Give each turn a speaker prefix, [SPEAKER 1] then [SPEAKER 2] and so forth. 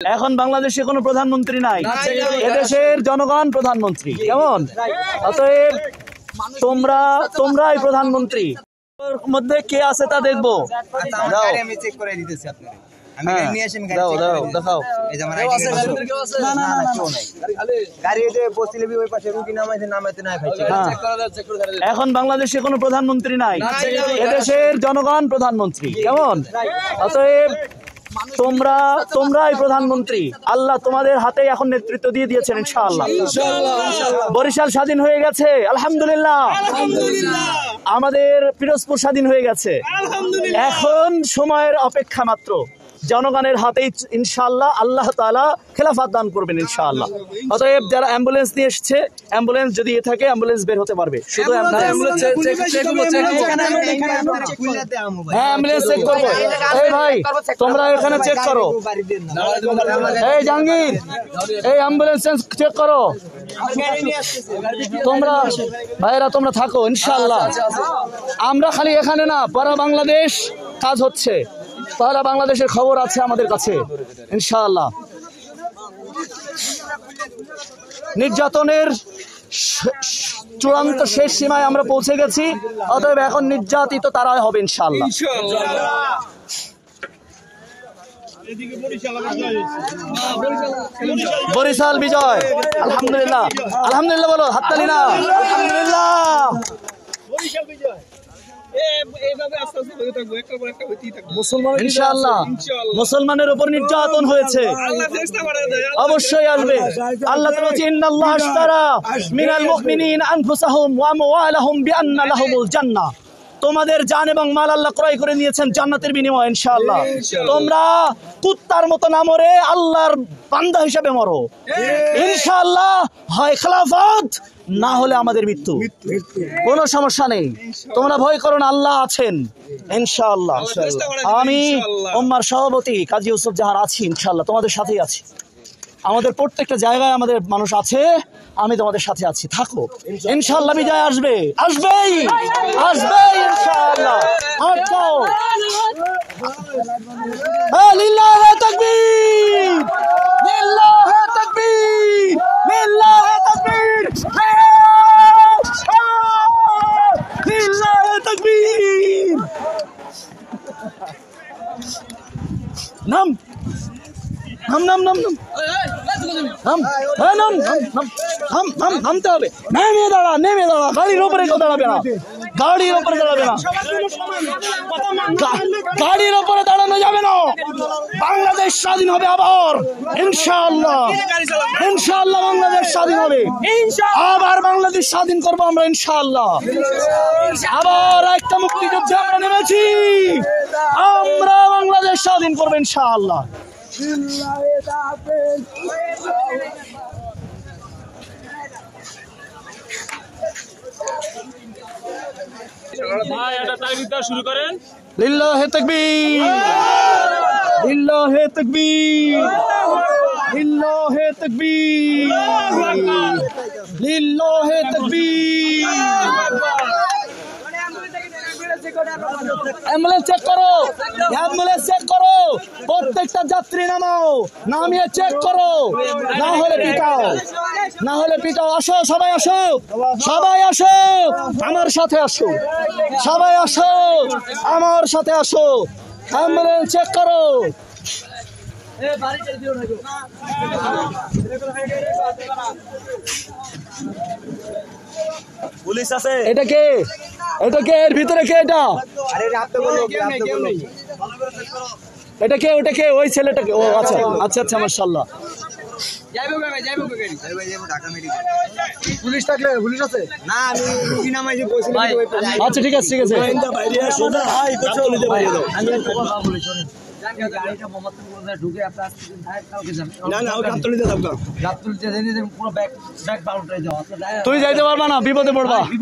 [SPEAKER 1] এখন বাংলাদেশে কোনো প্রধানমন্ত্রী নাই এদেশের জনগণ প্রধানমন্ত্রী কেমন অতএব তোমরা তোমরাই প্রধানমন্ত্রী মধ্যে কে আছে তা দেখব
[SPEAKER 2] আচ্ছা,
[SPEAKER 1] হ্যাঁ, হ্যাঁ। এখন বাংলাদেশে কোনো প্রধানমন্ত্রী নাই এদেশের জনগণ প্রধানমন্ত্রী কেমন অতএব তোমরা তোমরাই প্রধানমন্ত্রী। আল্লাহ তোমাদের হাতে এখন নেতৃত্ব দিয়ে দিয়েছেন ইনশাআল্লাহ। বরিশাল স্বাধীন হয়ে গেছে আলহামদুলিল্লাহ। আমাদের পিরোজপুর স্বাধীন হয়ে গেছে। এখন সময়ের অপেক্ষা মাত্র। জনগণের হাতেই ইনশাল্লাহ আল্লাহ তাআলা খেলাফাত দান করবেন ইনশাআল্লাহ। অতএব যারা অ্যাম্বুলেন্স নিয়ে এসছে অ্যাম্বুলেন্স যদি এ থাকে অ্যাম্বুলেন্স বের হতে পারবে। শুধু। হ্যাঁ অ্যাম্বুলেন্স চেক করব। এই ভাই তোমরা এখানে চেক করো। এই জাহাঙ্গীর এই অ্যাম্বুলেন্স চেক করো। তোমরা ভাইরা তোমরা থাকো ইনশাআল্লাহ। আমরা খালি এখানে না পারা বাংলাদেশ কাজ হচ্ছে। পারা বাংলাদেশের খবর আছে আমাদের কাছে ইনশাআল্লাহ। নির্যাতনের চূড়ান্ত শেষ সীমায় আমরা পৌঁছে গেছি। অতএব এখন নির্যাতিত তারাই হবে ইনশাল্লাহ বরিশাল বিজয়। আলহামদুলিল্লাহ। আলহামদুলিল্লাহ বলো, হাততালি না। আলহামদুলিল্লাহ। ইনশাআল্লাহ মুসলমানের উপর নির্যাতন হয়েছে। অবশ্যই আসবে। আল্লাহ মিনাল মুমিনিন আনফুসাহুম ওয়া আমওয়ালাহুম বিআন্না লাহুমুল জান্নাহ। তোমাদের জান এবং মাল আল্লাহ ক্রয় করে নিয়েছেন জান্নাতের বিনিময়ে ইনশাআল্লাহ। তোমরা কুত্তার মতো না মরে আল্লাহর বান্দা হিসেবে মরো। ইনশাআল্লাহ হয় খেলাফত না হলে আমাদের মৃত্যু। কোনো সমস্যা নেই। তোমরা ভয় করো না আল্লাহ আছেন। ইনশাআল্লাহ। আমি ওম্মার সভাপতি কাজী ইউসুফ জাহান আছি ইনশাআল্লাহ। তোমাদের সাথেই আছি। আমাদের প্রত্যেকটা জায়গায় আমাদের মানুষ আছে আমি তোমাদের সাথে আছি থাকো ইনশাল্লাহ বিজয় আসবে আসবেই আসবে ইনশাআল্লাহ হাত দাও হ্যাঁ, লিল্লাহে তাকবীর লিল্লাহে তাকবীর লিল্লাহে তাকবীর হ্যাঁ, হ্যাঁ, লিল্লাহে তাকবীর নাম নাম নাম নাম নাম। নাম। হ্যাঁ নাম নাম নাম। নাম নাম, নামতে হবে। নেমে দাঁড়া নেমে দাঁড়া। গাড়ির ওপরে কেউ দাঁড়াবে না। গাড়ির ওপরে দাঁড়াবে না। গাড়ির ওপরে দাঁড়ানো যাবে না। বাংলাদেশ স্বাধীন হবে আবার। ইনশাআল্লাহ। ইনশাআল্লাহ বাংলাদেশ স্বাধীন হবে। আবার বাংলাদেশ স্বাধীন করব আমরা, ইনশাআল্লাহ। আবার একটা মুক্তিযুদ্ধে আমরা নেমেছি। আমরা বাংলাদেশ স্বাধীন করব, ইনশাআল্লাহ।
[SPEAKER 3] শুরু করেন
[SPEAKER 1] লিল্লাহে তাকবীর। লিল্লাহে তাকবীর। লিল্লাহে তাকবীর। লিল্লাহে তাকবীর। অ্যাম্বুলেন্স চেক করো। অ্যাম্বুলেন্স চেক করো। প্রত্যেকটা যাত্রী নামাও। নামিয়ে চেক করো। না হলে পিটাও। না হলে পিটাও। আসো সবাই আসো। সবাই আসো। আমার সাথে আসো। সবাই আসো। আমার সাথে আসো। অ্যাম্বুলেন্স চেক করো।
[SPEAKER 2] পুলিশ আছে?
[SPEAKER 1] এটা কে? এটা কে? এর ভিতরে কে এটা? এটা কে? ওটা কে? ওই ছেলেটাকে ও আচ্ছা আচ্ছা আচ্ছা মাশাআল্লাহ।
[SPEAKER 2] আরে ভাই যাব ঢাকা মেডিকেল
[SPEAKER 1] পুলিশ থাকলে পুলিশ আছে?
[SPEAKER 2] না আমি রুগী নামাইছে বসিলে ওই পাশে
[SPEAKER 1] আচ্ছা ঠিক আছে ঠিক আছে।
[SPEAKER 2] না না ওটা তুলে দাও
[SPEAKER 1] তুই যাইতে পারবা না বিপদে পড়বা।